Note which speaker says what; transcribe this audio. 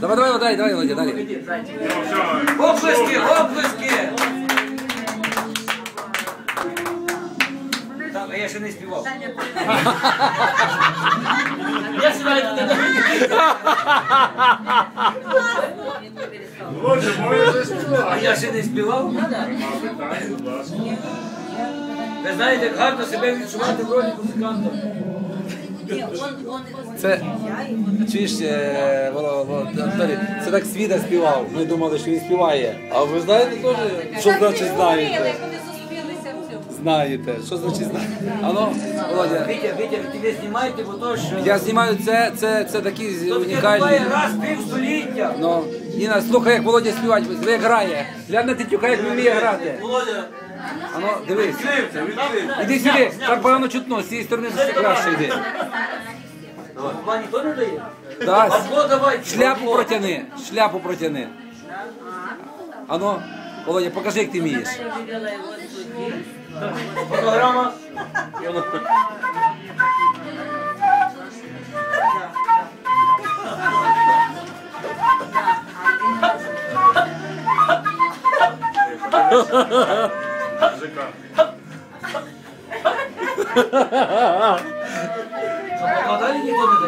Speaker 1: Давай, давай, давай, давай, Володя, далі.
Speaker 2: Оплески, оплески! Так, а я ще не співав. Я сюди
Speaker 3: Володя, може заспівати.
Speaker 2: А я ще не співав. Ви знаєте, як гарно себе відчувати в ролі музиканта.
Speaker 1: Це чуєш, е, Анатолій, це так Світа співав. Ми думали, що він співає. А ви знаєте теж, що значить знаєте? Знаєте, що значить знаєте? Ано, Володя,
Speaker 2: Вітя, Вітя, ви тебе знімаєте, бо то, що...
Speaker 1: я знімаю це, це, це такі унікальні.
Speaker 2: буває раз в півстоліття.
Speaker 1: Ну, Ніна, слухай, як Володя співати, як грає. Глянь на Тетюка, як він вміє грати.
Speaker 2: Володя,
Speaker 1: Ано, дивись.
Speaker 2: відкрився, відкрився.
Speaker 1: Іди сюди, так погано чутно, з цієї сторони все краще йди.
Speaker 2: Вам ніхто не дає?
Speaker 1: Шляпу протяни, шляпу протяни. Ано, Володя, покажи, як ти вмієш.
Speaker 2: Фотограма.
Speaker 3: Музикант.
Speaker 2: А далі ніхто не дає.